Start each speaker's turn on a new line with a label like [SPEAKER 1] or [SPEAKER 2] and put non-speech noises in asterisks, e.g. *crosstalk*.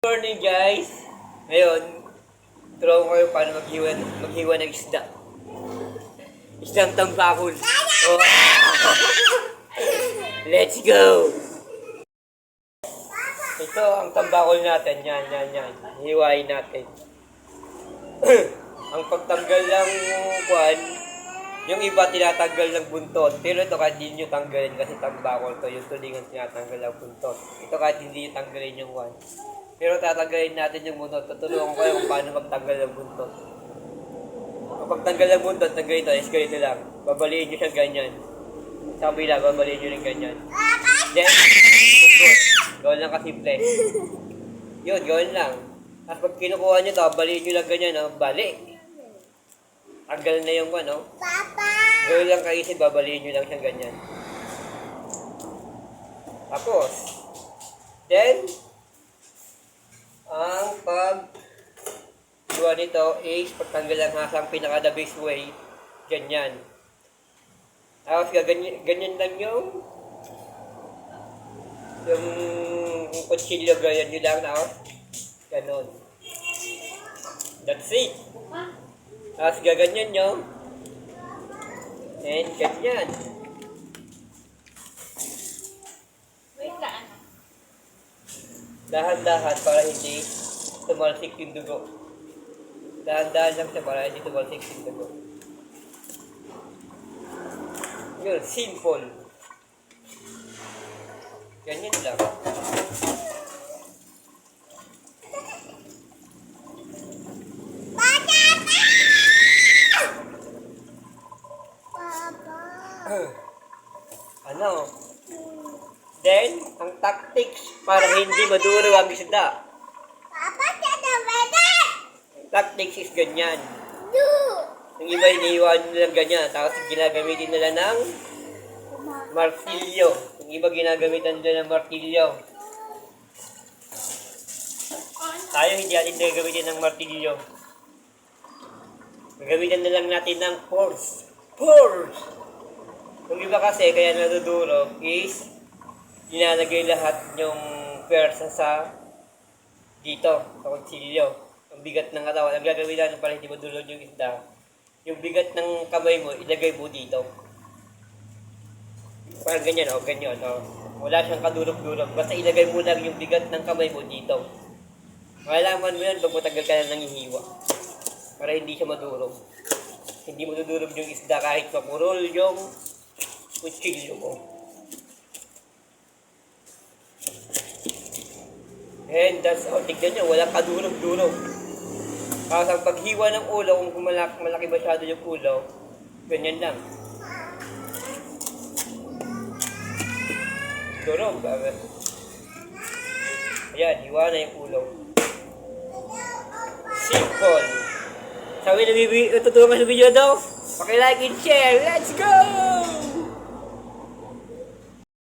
[SPEAKER 1] morning guys! Ngayon, turuan ko kayo paano maghiwa, maghiwa ng isda. Isdang tambakol. Oh. *laughs* Let's go! Ito ang tambakol natin. Yan, yan, yan. Hiwain natin. *clears throat* ang pagtanggal ng kwan, yung iba tinatanggal ng buntot. Pero ito kahit hindi nyo tanggalin kasi tambakol to. Yung tulingan tinatanggal ng buntot. Ito kahit hindi nyo tanggalin yung kwan. Pero tatanggalin natin yung buntot. Tutulungan ko kayo kung paano magtanggal ng buntot. Kapag tanggal ng buntot na ganito, is ganito lang. Babaliin nyo siya ganyan. Sa kabila, babaliin nyo rin ganyan. Then, buntot. Gawin lang kasimple. Yun, gawin lang. Tapos pag kinukuha nyo to, baliin nyo lang ganyan, no? bali. Tanggal na yung ano. Gawin lang kaisip, babaliin nyo lang siyang ganyan. Tapos, then, ang pag gawa nito is pagtanggal ang hasang pinaka the best way, ganyan. Tapos gaganyan, ganyan lang yung yung kutsilyo, ganyan nyo lang tapos ganon. That's it. Tapos gaganyan nyo and ganyan. Dahan-dahan para hindi tumalsik yung dugo. Dahan-dahan lang siya para hindi tumalsik yung dugo. Yun, simple. Ganyan lang. Then, ang tactics para hindi maduro ang isda. Tactics is ganyan. Yung iba iniiwan nila ganyan, tapos ginagamitin nila ng martilyo. Yung iba ginagamitan nila ng martilyo. Tayo hindi natin gagamitin ng martilyo. Gagamitin na lang natin ng force. Force! Yung iba kasi, kaya nadudurog is nilalagay lahat yung pwersa sa dito, sa kutsilyo. Ang bigat ng katawan. Ang gagawin natin para hindi madulog yung isda. Yung bigat ng kamay mo, ilagay mo dito. Parang ganyan, o, ganyan, o. Wala siyang kadurog-durog. Basta ilagay mo lang yung bigat ng kamay mo dito. Malalaman mo yan pag matagal ka na nangihiwa. Para hindi siya madurog. Hindi mo dudurog yung isda kahit mapurol yung kutsilyo mo. And that's all. Tignan nyo, walang kadurog-durog. Tapos ang paghiwa ng ulo, kung malaki, malaki masyado yung ulo, ganyan lang. Durog. Ayan, hiwa na yung ulo. Simple. Sabi na tutulungan sa video daw. Paki-like and share. Let's go!